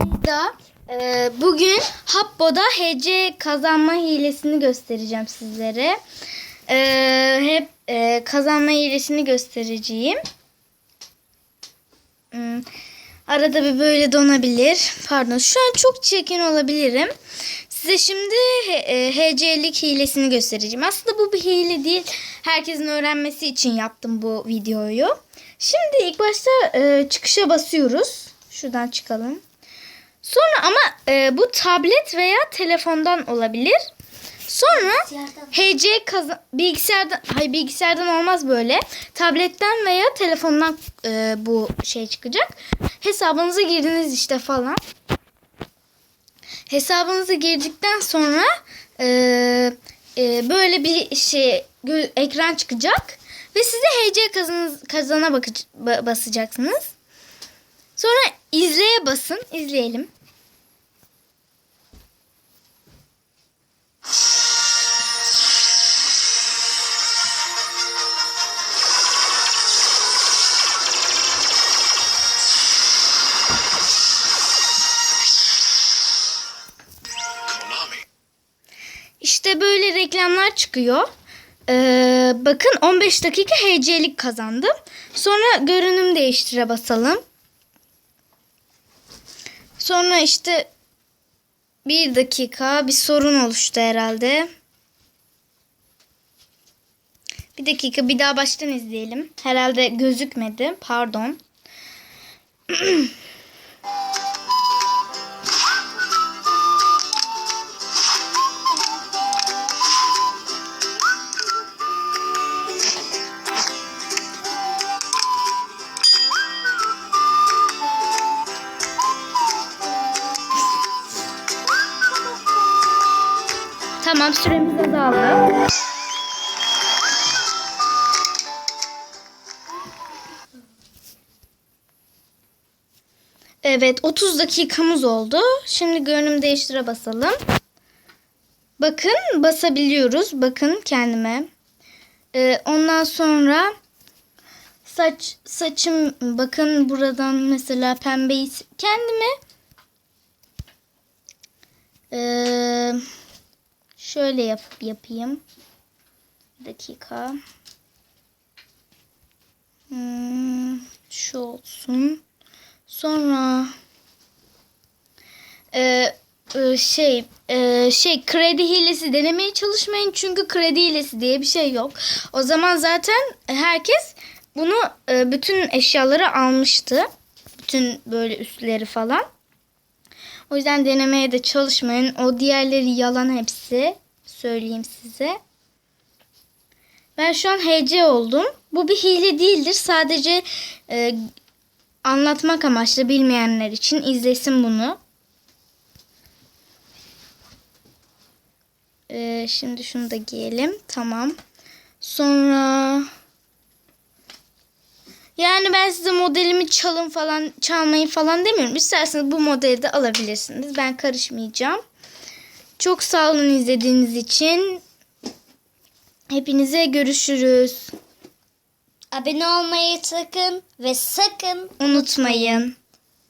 da e, bugün Habbo'da HC kazanma hilesini göstereceğim sizlere. E, hep e, kazanma hilesini göstereceğim. Hmm, Arada bir böyle donabilir. Pardon şu an çok çirkin olabilirim. Size şimdi e, HC'lik hilesini göstereceğim. Aslında bu bir hile değil. Herkesin öğrenmesi için yaptım bu videoyu. Şimdi ilk başta e, çıkışa basıyoruz. Şuradan çıkalım. Sonra ama e, bu tablet veya telefondan olabilir. Sonra HC kazan bilgisayardan hayır bilgisayardan olmaz böyle. Tabletten veya telefondan e, bu şey çıkacak. Hesabınıza girdiniz işte falan. Hesabınıza girdikten sonra e, e, böyle bir şey ekran çıkacak ve size HC kazan kazana bakıc- ba- basacaksınız. Sonra izleye basın. İzleyelim. Böyle reklamlar çıkıyor. Ee, bakın 15 dakika HC'lik kazandım. Sonra görünüm değiştire basalım. Sonra işte bir dakika bir sorun oluştu herhalde. Bir dakika bir daha baştan izleyelim. Herhalde gözükmedi. Pardon. Tamam süremiz azaldı. Evet 30 dakikamız oldu. Şimdi görünüm değiştire basalım. Bakın basabiliyoruz. Bakın kendime. Ee, ondan sonra saç saçım bakın buradan mesela pembeyi kendime ee, şöyle yap, yapayım. Bir dakika. Hmm, şu olsun. Sonra e, e, şey e, şey kredi hilesi denemeye çalışmayın çünkü kredi hilesi diye bir şey yok. O zaman zaten herkes bunu e, bütün eşyaları almıştı. Bütün böyle üstleri falan. O yüzden denemeye de çalışmayın. O diğerleri yalan hepsi. Söyleyeyim size. Ben şu an HC oldum. Bu bir hile değildir. Sadece e, anlatmak amaçlı bilmeyenler için izlesin bunu. E, şimdi şunu da giyelim. Tamam. Sonra yani ben size modelimi çalın falan çalmayın falan demiyorum. İsterseniz bu modeli de alabilirsiniz. Ben karışmayacağım. Çok sağ olun izlediğiniz için. Hepinize görüşürüz. Abone olmayı sakın ve sakın Unutmayın.